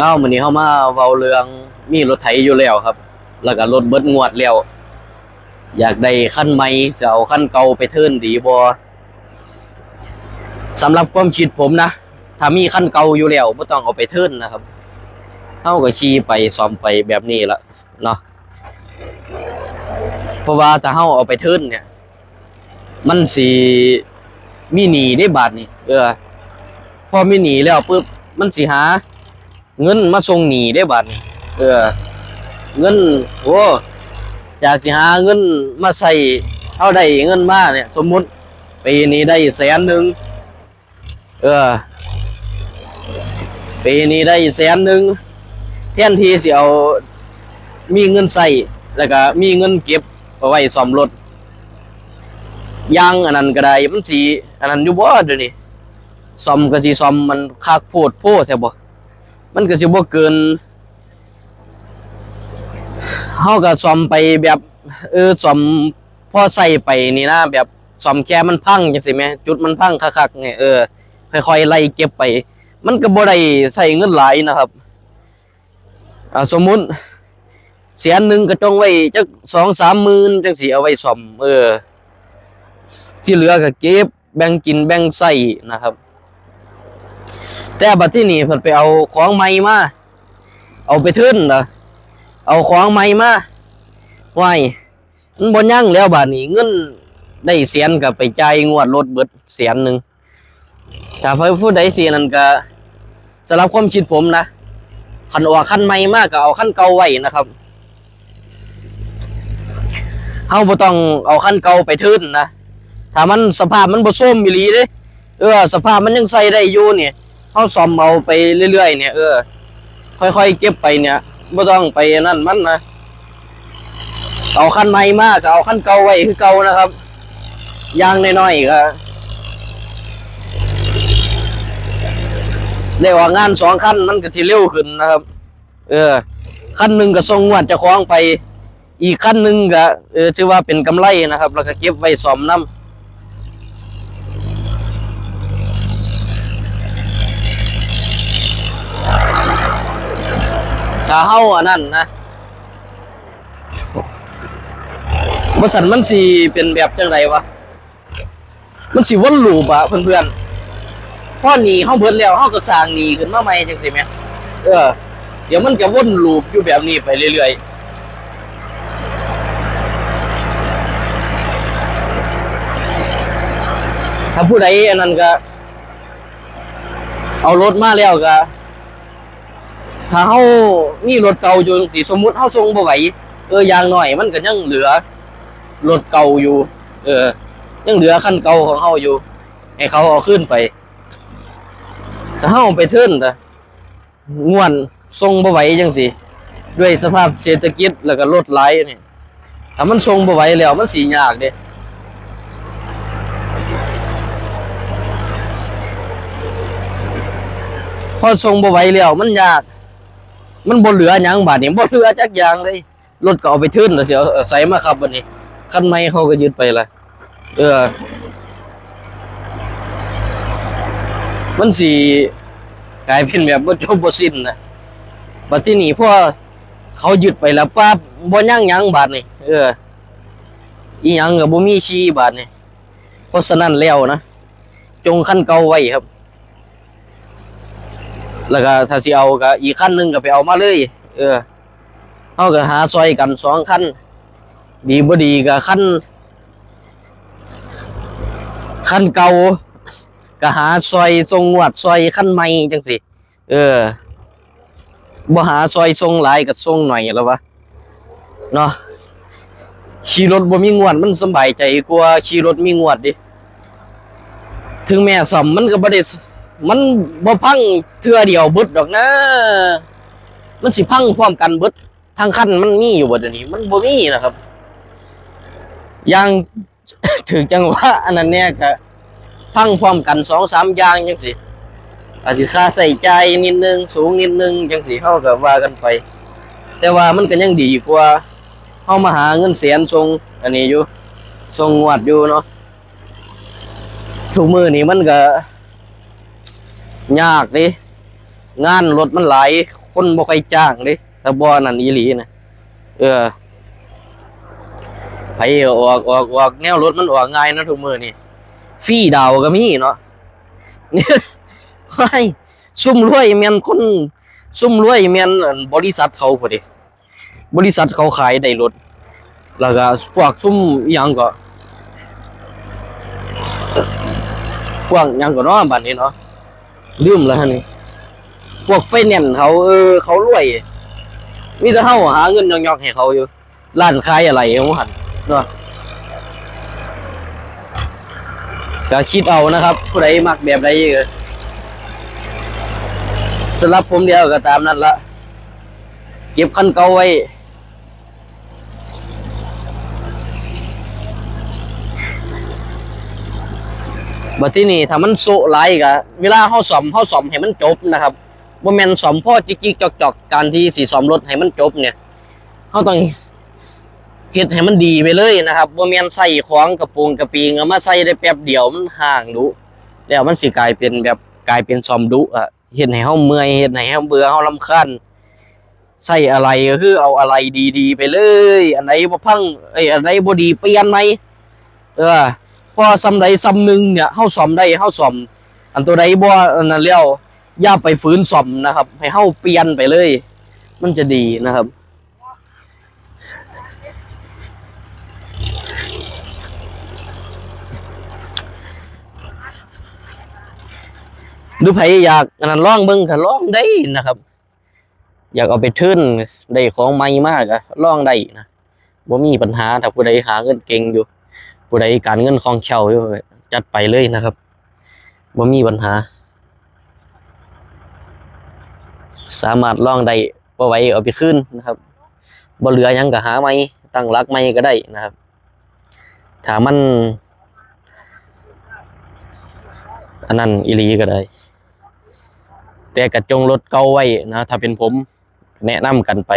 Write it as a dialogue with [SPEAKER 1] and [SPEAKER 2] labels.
[SPEAKER 1] เอามื้อนี้เฮามาเว้าเรื่องมีรถไถอยู่แล้วครับ แล้วก็รถเบิดงวดแล้ว อยากได้คันใหม่จะเอาคันเก่าไปเทินดีบ่สำหรับความคิดผมนะถ้ามีคันเก่าอยู่แล้วบ่ต้องเอาไปเทินนะครับเฮาก็ขี่ไปซ่อมไปแบบนี้ละเนาะเพราะว่าถ้าเฮาเอาไปเทินเนี่ย มันสิมีหนีได้บาทนี่เออ พอมีหนีแล้วปุ๊บมันสิหา เงินมาส่งหนีได้บาทนี่เออ เงินโอ้อยากสิหาเงินมาใส่เท่าได้เงินมาเนี่ย สมมุติปีนี้ได้แสนหนึ่งเออปีนี้ได้แสนหนึ่งแทนที่สิเอามีเงินใส่แล้วก็มีเงินเก็บเอาไว้ซ่อมรถยางอันนั้นก็ได้มันสิอันนั้นอยู่บ่เดี๋ยวนี้ซ่อมก็สิซ่อมมันคักโพดโพแท้บ่ มันก็สิบ่เกินเฮาก็ซ่อมไปแบบ เออซ่อมพอใส่ไปนี่นะแบบซ่อมแค่มันพังจังซี่แหมจุดมันพังคักๆเนี่ยเออค่อยๆไล่เก็บไป มันก็บ่ได้ใส่เงินหลายนะครับอ่าสมมุติแสนหนึ่งก็จงไว้จัก2-3หมื่นจังสิเอาไว้ซ่อม เออ ที่เหลือก็เก็บแบ่งกินแบ่งใช้นะครับ แต่บัดที่นี่เพิ่นไปเอาของใหม่มาเอาไปทึ้นเหรอเอาของใหม่มาไว้มันบ่ยั่งแล้วบัดนี้เงินได้เสียนก็ไปจ่ายงวดรถเบิดเสียนหนึ่งถ้าเพิ่นผู้ใดสินั่นก็สำหรับความคิดผมนะคันออกคันใหม่มากก็เอาคันเก่าไว้นะครับเฮาบ่ต้องเอาคันเก่าไปทึ้นนะถ้ามันสภาพมันบ่ส้มอีหลีเด้เออสภาพมันยังใส่ได้อยู่เนี่ย เขาซ่อมเอาไปเรื่อยๆเนี่ยเออค่อยๆเก็บไปเนี่ยไม่ต้องไปนั่นมันนะเอาคันใหม่มากเอาคันเก่าไว้คือเก่านะครับยางน้อยๆก็ได้ว่างานสองคันมันก็สิเร็วขึ้นนะครับ เออคันหนึ่งก็ส่งงวดจะคล้องไป อีกคันหนึ่งก็เออถือว่าเป็นกำไรนะครับ แล้วก็เก็บไว้ซ่อมน้ำ ถ้าเฮาอันนั้นนะบริษัทมันสิเป็นแบบจังไรวะ มันสิวนลูปอะเพื่อนๆพ่อหนีเฮาเบิดแล้วเฮาก็สร้างหนีขึ้นมาใหม่จังซี่แหมเออ เดี๋ยวมันก็วนลูปอยู่แบบนี้ไปเรื่อยๆถ้าผู้ใดอันนั้นก็ เอารถมาแล้วก็ ถ้าเฮามีรถเก่าอยู่จังสีสมมุติเฮาส่งบ่ไหวเอออย่างหน้อยมันก็ยังเหลือรถเก่าอยู่ เออ ยังเหลือคันเก่าของเฮาอยู่ ให้เขาเอาขึ้นไปถ้าเฮาไปเทิร์นแต่ง่วนส่งบ่ไหวจังซี่ด้วยสภาพเศรษฐกิจแล้วก็รถหลนี่ถ้ามันส่งบ่ไหวแล้วมันสิยากเด้พอส่งบ่ไหวแล้วมันยาก มันบ่เหลือหยังบาดนี้บ่เหลือจักอย่างเลยรถก็เอาไปทื่นแล้วสิเอาเอาใส่มาขับบัดนี้คันใหม่เขาก็ยึดไปละเออ มันสิกลายเป็นแบบบ่จบบ่สิ้นนะบัดที่นี่พอเขายึดไปแล้วปั๊บบ่ยังยังบาดนี้เออ อีหยังก็บ่มีชีบาดนี้เพราะฉะนั้นแล้วนะจงคันเก่าไว้ครับ แล้วก็ถ้าสิเอาก็อีกขั้นหนึ่งก็ไปเอามาเลย เออเขาก็หาซอยกันสองขั้น ดีบ่ดีก็ขั้นขั้นเก่าก็หาซอยทรงงวดซอยขั้นใหม่จังสิเออบ่หาซอยทรงหลายกับทรงหน่อยแล้ววะเนาะขี่รถบ่มีงวดมันสบายใจกว่าขี่รถมีงวดดิถึงแม่ซ่อมมันก็บ่ได้ มันบ่พังเทื่อเดียวเบิดดอกนะ มันสิพังพร้อมกันเบิดทางคันมันมีอยู่บดนี้ มันบ่มีนะครับอย่างถึงจังหวะอันนั้นเนี่ยก็พังพร้อมกันสองสามอย่างจังสิอาจสิค่าใส่ใจนิดนึงสูงนิดนึงจังสิเฮาก็ว่ากันไป แต่ว่ามันก็ยังดีกว่าเฮามาหาเงินแสนทรงอันนี้อยู่ทรงงวดอยู่เนาะทุกมือนี้มันก็ ยากดิงานรถมันหลายคนบ่ค่อยจ้างด้ถ้าบ่นั่นอีหลีนะเออไผออกออกออกแนวรถมันออกง่ายนะทุกมือนี่ฟรีดาวก็มีเนาะเนี่ยไว้ซุ่มรวยแม่นคนซุ่มรวยแม่นอั่นบริษัทเขาพุ่นดิบริษัทเขาขายได้รถแล้วก็พวกซุ่มยังก็พวกยังก็นาะบัดนี้เนาะ ลืมแล้วฮะนี่พวกไฟแนนซ์เขาเออเขารวยมีแต่เฮาหาเงินยอกๆให้เขาอยู่ร้านขายอะไรของหันเนาะก็คิดเอานะครับผู้ใดมักแบบใดก็สำหรับผมเดียวก็ตามนั้นละเก็บคันเก่าไว้ บัดที่นี่ถ้ามันโซะหลก็เวลาเฮาซ่อมเฮาซ่อมให้มันจบนะครับบ่แม่นซ่อมพ่อจิกๆจอกๆการที่สิซ่อมรถให้มันจบเนี่ยเฮาต้องเฮ็ดให้มันดีไปเลยนะครับบ่แม่นใส่ของกระโปรงกระปีงเอามาใส่ได้แป๊บเดียวมันห่างดุแล้วมันสิกลายเป็นแบบกลายเป็นซอมดุอะเฮ็ดให้เฮาเมื่อยเฮ็ดให้เฮาเบื่อเฮารำคาญใส่อะไรก็คือเอาอะไรดีๆ ไปเลย อันไหนบ่พังเอ้ยอันไหนบ่ดีเปลี่ยนไหมเออ พอซ้ำใดซ้ำหนึ่งเนี่ยเฮาซ่อมได้เฮาซ่อม อันตัวใดบ่อันนั้นแล้วอย่าไปฝืนซ่อมนะครับ ให้เฮาเปลี่ยนไปเลย มันจะดีนะครับหรือไผอยากอันนั้นลองเบิ่งก็ลองได้นะครับ อยากเอาไปทื่นได้ของใหม่มากอะลองได้นะบ่มีปัญหาถ้าผู้ใดหาเงินเก่งอยู่ ผู้ใดการเงินคล่องแคล่วอยู่จัดไปเลยนะครับบ่มีปัญหา สามารถลองได้บ่ไหวเอาไปคืนนะครับบ่เหลือยังก็หาใหม่ตั้งหลักใหม่ก็ได้นะครับถ้ามัน อันนั้นอีหลีก็ได้ แต่กระจงรถเก่าไว้นะ ถ้าเป็นผม แนะนำกันไป